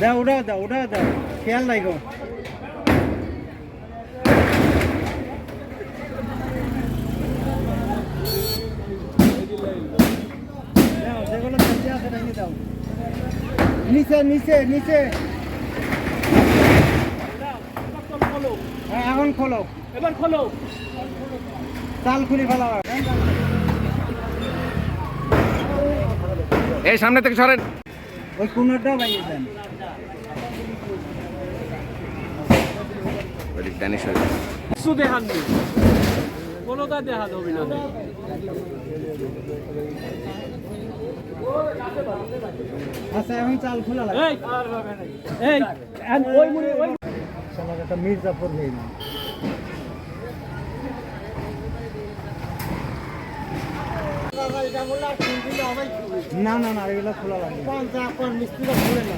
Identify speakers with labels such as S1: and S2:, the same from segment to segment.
S1: দাও ওটা দাও ওটা দাও খেয়াল নাই গো। নিচে নিচে নিচে। হ্যাঁ এখন খোলো।
S2: এবার খোলো।
S1: চাল খুলি ফেলা
S3: এই সামনে থেকে সরেন।
S1: ওই কুনোরটাও ভেঙে দেন।
S3: ওদিক সরে
S2: কিছু দেখাননি কোনোটা দেখা না।
S1: আচ্ছা এখন চাল খোলা লাগে
S2: এই এই and ওই মুড়ি ওই
S1: একটা মির্জাপুর হয়ে না না না এগুলো খোলা লাগবে। মিস্ত্রিটা খুলে না।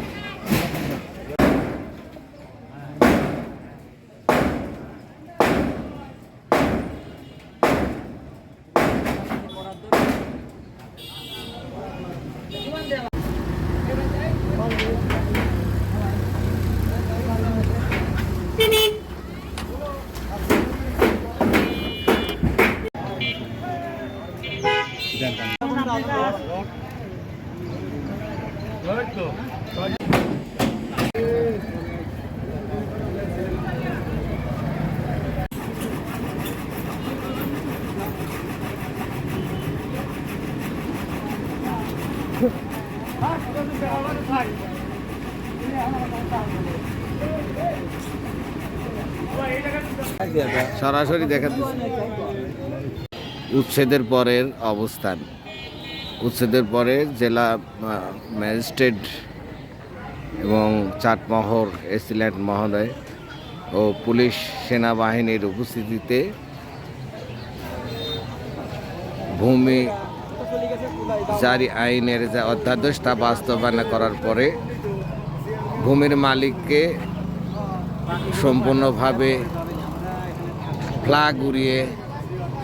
S3: সরাসরি দেখা দিচ্ছে। উচ্ছেদের পরের অবস্থান। উচ্ছেদের পরে জেলা ম্যাজিস্ট্রেট এবং চাটমহর এসিল্যান্ড মহোদয় ও পুলিশ সেনাবাহিনীর উপস্থিতিতে ভূমি জারি আইনের যে অধ্যাদেশ তা বাস্তবায়ন করার পরে ভূমির মালিককে সম্পূর্ণভাবে ফ্ল্যাগ উড়িয়ে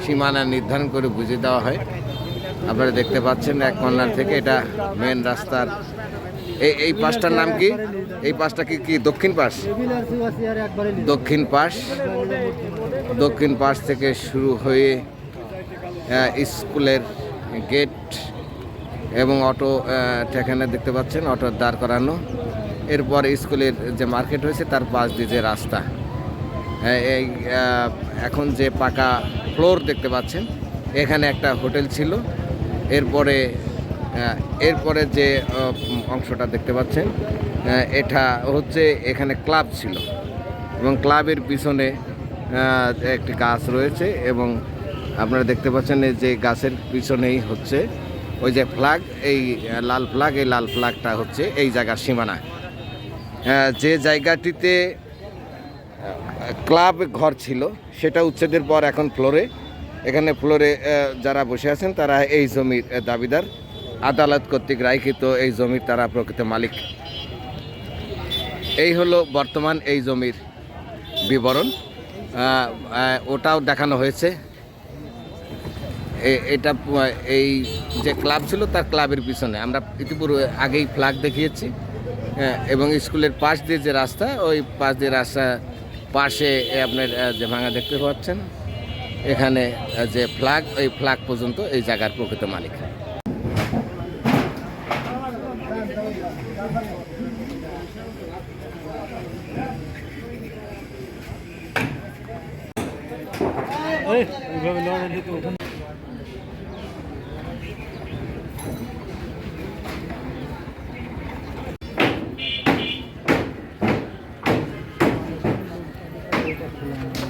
S3: সীমানা নির্ধারণ করে বুঝে দেওয়া হয়। আপনারা দেখতে পাচ্ছেন এক কর্নার থেকে এটা মেন রাস্তার। এই এই পাশটার নাম কি? এই পাশটা কি কি দক্ষিণ পাশ? দক্ষিণ পাশ। দক্ষিণ পাশ থেকে শুরু হয়ে স্কুলের গেট এবং অটো এখানে দেখতে পাচ্ছেন অটো দাঁড় করানো। এরপর স্কুলের যে মার্কেট হয়েছে তার পাশ দিয়ে যে রাস্তা। হ্যাঁ, এই এখন যে পাকা ফ্লোর দেখতে পাচ্ছেন। এখানে একটা হোটেল ছিল। এরপরে এরপরে যে অংশটা দেখতে পাচ্ছেন এটা হচ্ছে এখানে ক্লাব ছিল। এবং ক্লাবের পিছনে একটি গাছ রয়েছে এবং আপনারা দেখতে পাচ্ছেন যে গাছের পিছনেই হচ্ছে ওই যে ফ্ল্যাগ, এই লাল ফ্ল্যাগ, এই লাল ফ্ল্যাগটা হচ্ছে এই জায়গার সীমানা। যে জায়গাটিতে ক্লাব ঘর ছিল, সেটা উচ্ছেদের পর এখন ফ্লোরে। এখানে ফ্লোরে যারা বসে আছেন, তারা এই জমির দাবিদার। আদালত কর্তৃক রায়কৃত এই জমির তারা প্রকৃত মালিক। এই হলো বর্তমান এই জমির বিবরণ। ওটাও দেখানো হয়েছে। এটা এই যে ক্লাব ছিল, তার ক্লাবের পিছনে। আমরা ইতিপূর্বে আগেই ফ্ল্যাগ দেখিয়েছি। এবং স্কুলের পাশ দিয়ে যে রাস্তা, ওই পাশ দিয়ে রাস্তা পাশে আপনার যে ভাঙা দেখতে পাচ্ছেন, এখানে যে ফ্ল্যাগ ওই ফ্ল্যাগ পর্যন্ত এই জায়গার প্রকৃত মালিক। ওইভাবে লড়াই Thank you.